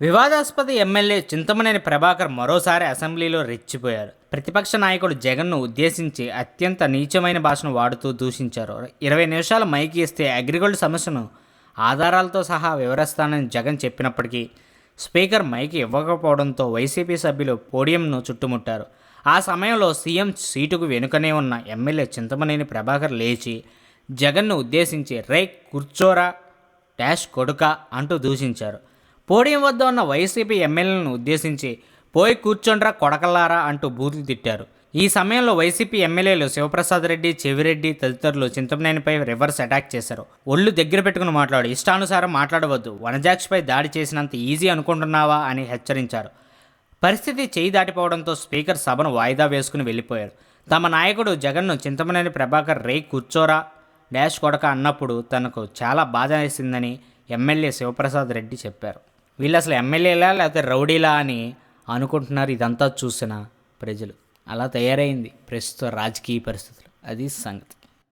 వివాదాస్పద ఎమ్మెల్యే చింతమనేని ప్రభాకర్ మరోసారి అసెంబ్లీలో రెచ్చిపోయారు. ప్రతిపక్ష నాయకుడు జగన్ను ఉద్దేశించి అత్యంత నీచమైన భాషను వాడుతూ దూషించారు. ఇరవై నిమిషాలు మైకి ఇస్తే అగ్రిగోల్డ్ సమస్యను ఆధారాలతో సహా వివరిస్తానని జగన్ చెప్పినప్పటికీ స్పీకర్ మైకి ఇవ్వకపోవడంతో వైసీపీ సభ్యులు పోడియంను చుట్టుముట్టారు. ఆ సమయంలో సీఎం సీటుకు వెనుకనే ఉన్న ఎమ్మెల్యే చింతమనేని ప్రభాకర్ లేచి జగన్ను ఉద్దేశించి రే కూర్చోరా డాష్ కొడుక అంటూ దూషించారు. పోడియం వద్ద ఉన్న వైసీపీ ఎమ్మెల్యేలను ఉద్దేశించి పోయి కూర్చోండ్రా కొడకల్లారా అంటూ బూతులు తిట్టారు. ఈ సమయంలో వైసీపీ ఎమ్మెల్యేలు శివప్రసాద్ రెడ్డి చెవిరెడ్డి తదితరులు చింతమనేనిపై రివర్స్ అటాక్ చేశారు. ఒళ్ళు దగ్గర పెట్టుకుని మాట్లాడు ఇష్టానుసారం మాట్లాడవద్దు వనజాక్షిపై దాడి చేసినంత ఈజీ అనుకుంటున్నావా అని హెచ్చరించారు. పరిస్థితి చేయి దాటిపోవడంతో స్పీకర్ సభను వాయిదా వేసుకుని వెళ్ళిపోయారు. తమ నాయకుడు జగన్ను చింతమనేని ప్రభాకర్ రే కూర్చోరా డాష్ కొడక అన్నప్పుడు తనకు చాలా బాధ వేసిందని ఎమ్మెల్యే శివప్రసాద్ రెడ్డి చెప్పారు. వీళ్ళు అసలు ఎమ్మెల్యేలా లేకపోతే రౌడీలా అని అనుకుంటున్నారు ఇదంతా చూసిన ప్రజలు. అలా తయారైంది ప్రస్తుత రాజకీయ పరిస్థితులు. అది సంగతి.